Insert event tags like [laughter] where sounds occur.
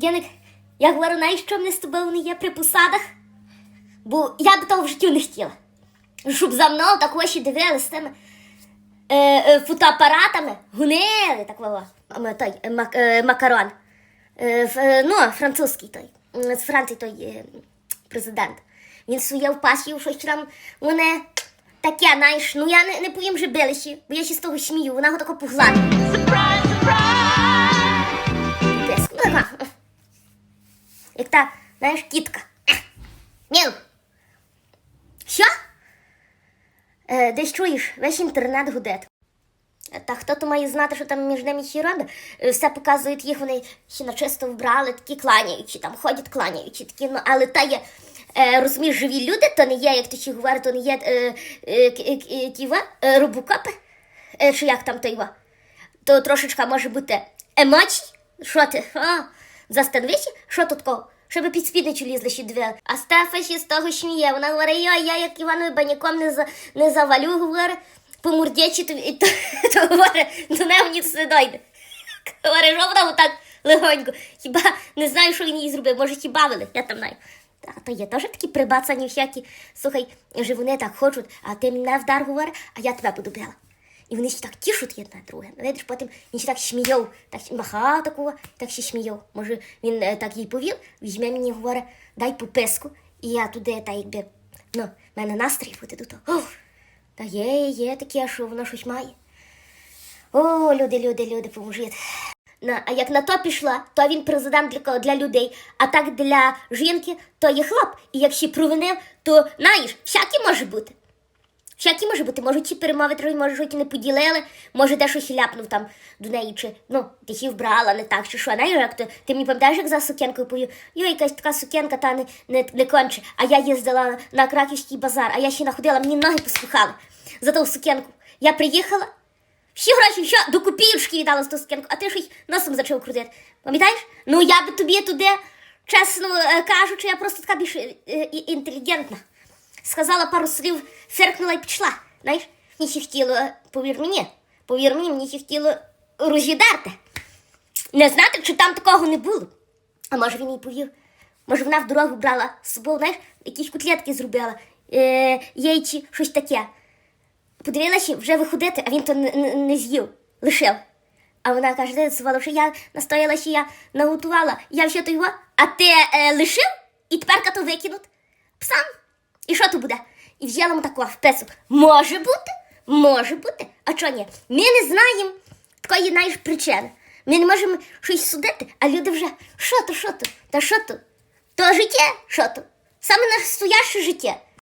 Яник, я говорю, знаєш, що мене не є при посадах? Бо я б того в житті не хотіла. Щоб за мною так очі дивилися з тими е, е, фотоапаратами, гунили так вова. М, Той е, мак, е, макарон. Е, ф- е, ну, французький той. З Франції той е, президент. Він своє впасів, щось там вони таке, знаєш, ну я не, не повім, що билися, бо я ще з того смію, вона його тако погладила. Surprise, surprise! Та, знаєш, кітка. Мяу. Що? Е, десь чуєш, весь інтернет гудить. Та хто то має знати, що там між ними ще? Е, Все показують їх, вони ще на чисто вбрали, такі кланяючі, там ходять кланяючі, такі, ну, але та є, е, розумієш, живі люди, то не є, як ти ще говориш, то не є е, е, к- е, ті, е, робокопи, е, чи як там ва. То трошечка може бути емоцій. Що ти? А, застановися, що тут кого? Щоб під спідницю лізли ще дві. А Стефа ще з того сміє. Вона говорить, я, я як Іванові баняком не, за, не завалю, говорить, по мурдячі, то, і то, [laughs] то говорить, до неї ніц не дойде. Говорить, що вона так легонько. Хіба не знаю, що він їй зробив, може, ті бавили, я там знаю. Та, то є теж такі прибацані всякі. Слухай, же вони так хочуть, а ти мене вдар говорить, а я тебе буду била. І вони ще так тішуть одне друге. Ну, Видиш, потім він ще так сміяв, так махав такого, так ще сміяв. Може, він е, так їй повів, візьме мені, говорить, дай пописку, і я туди, та якби, ну, в мене настрій буде до того. Та є, є таке, що воно щось має. О, люди, люди, люди, поможіть. На, а як на то пішла, то він президент для? Для людей, а так для жінки, то є хлоп. І якщо провинив, то знаєш, всяке може бути. Всякі може бути, може ті перемови трохи, може щось не поділили, може де щось ляпнув там до неї, чи ну, ти її вбрала, не так, чи що. Знаєш, як то, ти мені пам'ятаєш, як за сукенкою повів, йо, якась така сукенка та не, не, не конче, а я їздила на, Краківський базар, а я ще находила, мені ноги послухали за ту сукенку. Я приїхала, всі гроші, що до копійочки віддала за ту сукенку, а ти щось носом почав крутити. Пам'ятаєш? Ну я би тобі туди, чесно е, кажучи, я просто така більш е, інтелігентна сказала пару слів, феркнула і пішла. Знаєш, мені ще хотіло, повір мені, повір мені, мені ще хотіло роз'їдати. Не знати, чи там такого не було. А може він їй повів. Може вона в дорогу брала з собою, знаєш, якісь котлетки зробила, е, яйці, щось таке. Подивилася, вже виходити, а він то не, не, з'їв, лишив. А вона каже, де що я настояла, що я наготувала, я вже то його, а ти е, лишив і тепер то викинуть псам. І що то буде? І взяла йому такого в песок. Може бути, може бути. А чого ні? Ми не знаємо такої знаєш, причини. Ми не можемо щось судити, а люди вже що то, що то, та що то? То життя, що то? Саме стояще життя.